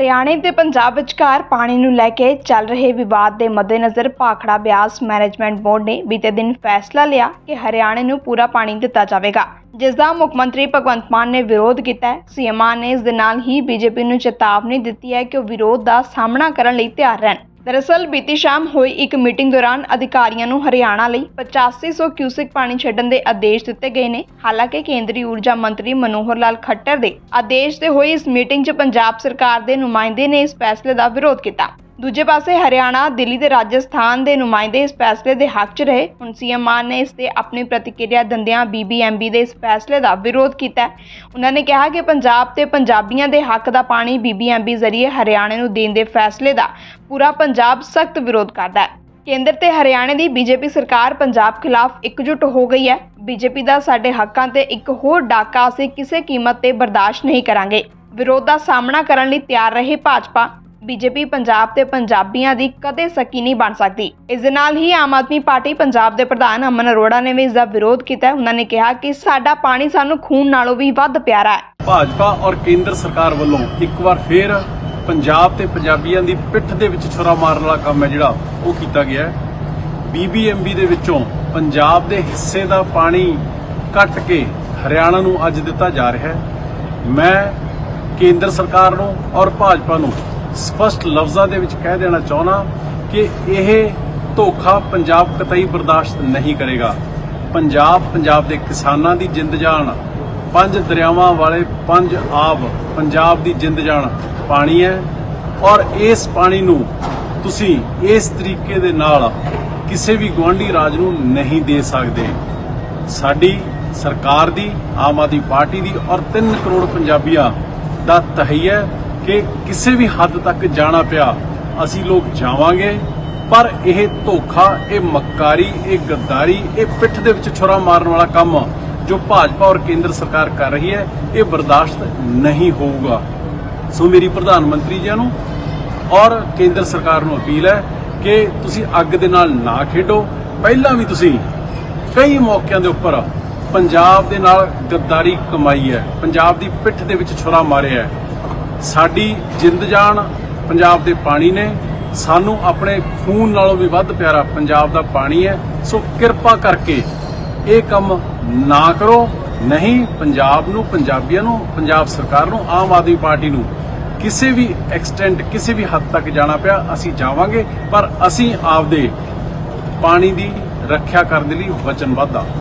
ਹਰਿਆਣੇ ਤੇ ਪੰਜਾਬ ਵਿਚਕਾਰ ਪਾਣੀ ਨੂੰ ਲੈ ਕੇ ਚੱਲ ਰਹੇ ਵਿਵਾਦ ਦੇ ਮੱਦੇਨਜ਼ਰ ਭਾਖੜਾ ਬਿਆਸ ਮੈਨੇਜਮੈਂਟ ਬੋਰਡ ਨੇ ਬੀਤੇ ਦਿਨ ਫੈਸਲਾ ਲਿਆ ਕਿ ਹਰਿਆਣੇ ਨੂੰ ਪੂਰਾ ਪਾਣੀ ਦਿੱਤਾ ਜਾਵੇਗਾ, ਜਿਸ ਦਾ ਮੁੱਖ ਮੰਤਰੀ ਭਗਵੰਤ ਮਾਨ ਨੇ ਵਿਰੋਧ ਕੀਤਾ ਹੈ। ਸੀਐਮ ਨੇ ਇਸ ਦੇ ਨਾਲ ਹੀ ਬੀਜੇਪੀ ਨੂੰ ਚੇਤਾਵਨੀ ਦਿੱਤੀ ਹੈ ਕਿ ਉਹ ਵਿਰੋਧ ਦਾ ਸਾਹਮਣਾ ਕਰਨ ਲਈ ਤਿਆਰ ਰਹਿਣ। ਦਰਅਸਲ ਬੀਤੀ ਸ਼ਾਮ ਹੋਈ ਇੱਕ ਮੀਟਿੰਗ ਦੌਰਾਨ ਅਧਿਕਾਰੀਆਂ ਨੂੰ ਹਰਿਆਣਾ ਲਈ 8500 ਕਿਊਸਿਕ ਪਾਣੀ ਛੱਡਣ ਦੇ ਆਦੇਸ਼ ਦਿੱਤੇ ਗਏ ਨੇ। ਹਾਲਾਂਕਿ ਕੇਂਦਰੀ ਊਰਜਾ ਮੰਤਰੀ ਮਨੋਹਰ ਲਾਲ ਖੱਟਰ ਦੇ ਆਦੇਸ਼ ਤੇ ਹੋਈ ਇਸ ਮੀਟਿੰਗ 'ਚ ਪੰਜਾਬ ਸਰਕਾਰ ਦੇ ਨੁਮਾਇੰਦੇ ਨੇ ਇਸ ਫੈਸਲੇ ਦਾ ਵਿਰੋਧ ਕੀਤਾ। ਦੂਜੇ ਪਾਸੇ ਹਰਿਆਣਾ, ਦਿੱਲੀ ਤੇ ਰਾਜਸਥਾਨ ਦੇ ਨੁਮਾਇੰਦੇ ਇਸ ਫੈਸਲੇ ਦੇ ਹੱਕ 'ਚ ਰਹੇ। ਹੁਣ ਸੀਐਮ ਮਾਨ ਨੇ ਇਸ ਤੇ ਆਪਣੀ ਪ੍ਰਤੀਕਿਰਿਆ ਦਿੰਦਿਆਂ ਬੀਬੀਐਮਬੀ ਦੇ ਇਸ ਫੈਸਲੇ ਦਾ ਵਿਰੋਧ ਕੀਤਾ ਉਹਨਾਂ ਨੇ ਕਿਹਾ ਕਿ ਪੰਜਾਬ ਤੇ ਪੰਜਾਬੀਆਂ ਦੇ ਹੱਕ ਦਾ ਪਾਣੀ ਬੀਬੀਐਮਬੀ ਜ਼ਰੀਏ ਹਰਿਆਣੇ ਨੂੰ ਦੇਣ ਦੇ ਫੈਸਲੇ ਦਾ ਪੂਰਾ ਪੰਜਾਬ ਸਖਤ ਵਿਰੋਧ ਕਰਦਾ ਹੈ। ਕੇਂਦਰ ਤੇ ਹਰਿਆਣੇ ਦੀ ਬੀਜੇਪੀ ਸਰਕਾਰ ਪੰਜਾਬ ਖਿਲਾਫ ਇਕਜੁੱਟ ਹੋ ਗਈ ਹੈ। ਬੀਜੇਪੀ ਦਾ ਸਾਡੇ ਹੱਕਾਂ ਤੇ ਇੱਕ ਹੋਰ ਡਾਕਾ ਅਸੀਂ ਕਿਸੇ ਕੀਮਤ ਤੇ ਬਰਦਾਸ਼ਤ ਨਹੀਂ ਕਰਾਂਗੇ। ਵਿਰੋਧ ਦਾ ਸਾਹਮਣਾ ਕਰਨ ਲਈ ਤਿਆਰ ਰਹੇ ਭਾਜਪਾ। ਬੀਜੇਪੀ, ਪੰਜਾਬ ਤੇ ਪੰਜਾਬੀਆਂ ਦੀ ਕਦੇ ਸਕੀ ਨਹੀਂ ਬਣ ਸਕਦੀ। ਇਸ ਦੇ ਨਾਲ ਹੀ ਆਮ ਆਦਮੀ ਪਾਰਟੀ ਪੰਜਾਬ ਦੇ ਪ੍ਰਧਾਨ ਅਮਨ ਅਰੋੜਾ ਨੇ ਵੀ ਇਸ ਦਾ ਵਿਰੋਧ ਕੀਤਾ ਹੈ। ਉਹਨਾਂ ਨੇ ਕਿਹਾ ਕਿ ਸਾਡਾ ਪਾਣੀ ਸਾਨੂੰ ਖੂਨ ਨਾਲੋਂ ਵੀ ਵੱਧ ਪਿਆਰਾ ਹੈ। ਭਾਜਪਾ ਔਰ ਕੇਂਦਰ ਸਰਕਾਰ ਵੱਲੋਂ ਇੱਕ ਵਾਰ ਫੇਰ ਪੰਜਾਬ ਤੇ ਪੰਜਾਬੀਆਂ ਦੀ ਪਿੱਠ ਦੇ ਵਿੱਚ ਛੁਰਾ ਮਾਰਨ ਵਾਲਾ ਕੰਮ ਹੈ ਜਿਹੜਾ, ਉਹ ਕੀਤਾ ਗਿਆ ਹੈ। ਬੀਬੀਐਮਬੀ ਦੇ ਵਿੱਚੋਂ ਪੰਜਾਬ ਦੇ ਹਿੱਸੇ ਦਾ ਪਾਣੀ ਕੱਟ ਕੇ ਹਰਿਆਣਾ ਨੂੰ ਅੱਜ ਦਿੱਤਾ ਜਾ ਰਿਹਾ ਹੈ। ਮੈਂ ਕੇਂਦਰ ਸਰਕਾਰ ਨੂੰ ਔਰ ਭਾਜਪਾ ਨੂੰ ਸਪਸ਼ਟ ਲਫ਼ਜ਼ਾਂ ਦੇ ਵਿੱਚ ਕਹਿ ਦੇਣਾ ਚਾਹੁੰਦਾ ਕਿ ਇਹ ਧੋਖਾ ਪੰਜਾਬ ਕਤਈ ਬਰਦਾਸ਼ਤ ਨਹੀਂ ਕਰੇਗਾ। ਪੰਜਾਬ ਪੰਜਾਬ ਦੇ ਕਿਸਾਨਾਂ ਦੀ ਜਿੰਦ ਜਾਨ, ਪੰਜ ਦਰਿਆਵਾਂ ਵਾਲੇ ਪੰਜ ਆਬ ਪੰਜਾਬ ਦੀ ਜਿੰਦ ਜਾਨ ਪਾਣੀ ਹੈ ਔਰ ਇਸ ਪਾਣੀ ਨੂੰ ਤੁਸੀਂ ਇਸ ਤਰੀਕੇ ਦੇ ਨਾਲ ਕਿਸੇ ਵੀ ਗੁਆਂਢੀ ਰਾਜ ਨੂੰ ਨਹੀਂ ਦੇ ਸਕਦੇ। ਸਾਡੀ ਸਰਕਾਰ ਦੀ, ਆਮ ਆਦਮੀ ਪਾਰਟੀ ਦੀ ਔਰ 3 ਕਰੋੜ ਪੰਜਾਬੀਆਂ ਦਾ ਤਹਈਆ ਕਿ ਕਿਸੇ ਵੀ ਹੱਦ ਤੱਕ ਜਾਣਾ ਪਿਆ, ਅਸੀਂ ਲੋਕ ਜਾਵਾਂਗੇ, ਪਰ ਇਹ ਧੋਖਾ, ਇਹ ਮੱਕਾਰੀ, ਇਹ ਗੱਦਾਰੀ, ਇਹ ਪਿੱਠ ਦੇ ਵਿੱਚ ਛੁਰਾ ਮਾਰਨ ਵਾਲਾ ਕੰਮ ਜੋ ਭਾਜਪਾ ਔਰ ਕੇਂਦਰ ਸਰਕਾਰ ਕਰ ਰਹੀ ਹੈ, ਇਹ ਬਰਦਾਸ਼ਤ ਨਹੀਂ ਹੋਊਗਾ। ਸੋ ਮੇਰੀ ਪ੍ਰਧਾਨ ਮੰਤਰੀ ਜੀ ਨੂੰ ਔਰ ਕੇਂਦਰ ਸਰਕਾਰ ਨੂੰ ਅਪੀਲ ਹੈ ਕਿ ਤੁਸੀਂ ਅੱਗ ਦੇ ਨਾਲ ਨਾ ਖੇਡੋ। ਪਹਿਲਾਂ ਵੀ ਤੁਸੀਂ ਕਈ ਮੌਕਿਆਂ ਦੇ ਉੱਪਰ ਪੰਜਾਬ ਦੇ ਨਾਲ ਗੱਦਾਰੀ ਕਮਾਈ ਹੈ, ਪੰਜਾਬ ਦੀ ਪਿੱਠ ਦੇ ਵਿੱਚ ਛੁਰਾ ਮਾਰਿਆ ਹੈ। ਸਾਡੀ ਜਿੰਦ ਜਾਨ ਪੰਜਾਬ ਦੇ ਪਾਣੀ ਨੇ। ਸਾਨੂੰ ਆਪਣੇ ਖੂਨ ਨਾਲੋਂ ਵੀ ਵੱਧ ਪਿਆਰਾ ਪੰਜਾਬ ਦਾ ਪਾਣੀ ਹੈ। ਸੋ ਕਿਰਪਾ ਕਰਕੇ ਇਹ ਕੰਮ ਨਾ ਕਰੋ। ਨਹੀਂ, ਪੰਜਾਬ ਨੂੰ, ਪੰਜਾਬੀਆਂ ਨੂੰ, ਪੰਜਾਬ ਸਰਕਾਰ ਨੂੰ, ਆਮ ਆਦਮੀ ਪਾਰਟੀ ਨੂੰ ਕਿਸੇ ਵੀ ਐਕਸਟੈਂਟ ਕਿਸੇ ਵੀ ਹੱਦ ਤੱਕ ਜਾਣਾ ਪਿਆ, ਅਸੀਂ ਜਾਵਾਂਗੇ। ਪਰ ਅਸੀਂ ਆਪਦੇ ਪਾਣੀ ਦੀ ਰੱਖਿਆ ਕਰਨ ਦੇ ਲਈ ਵਚਨਬੱਧ ਹਾਂ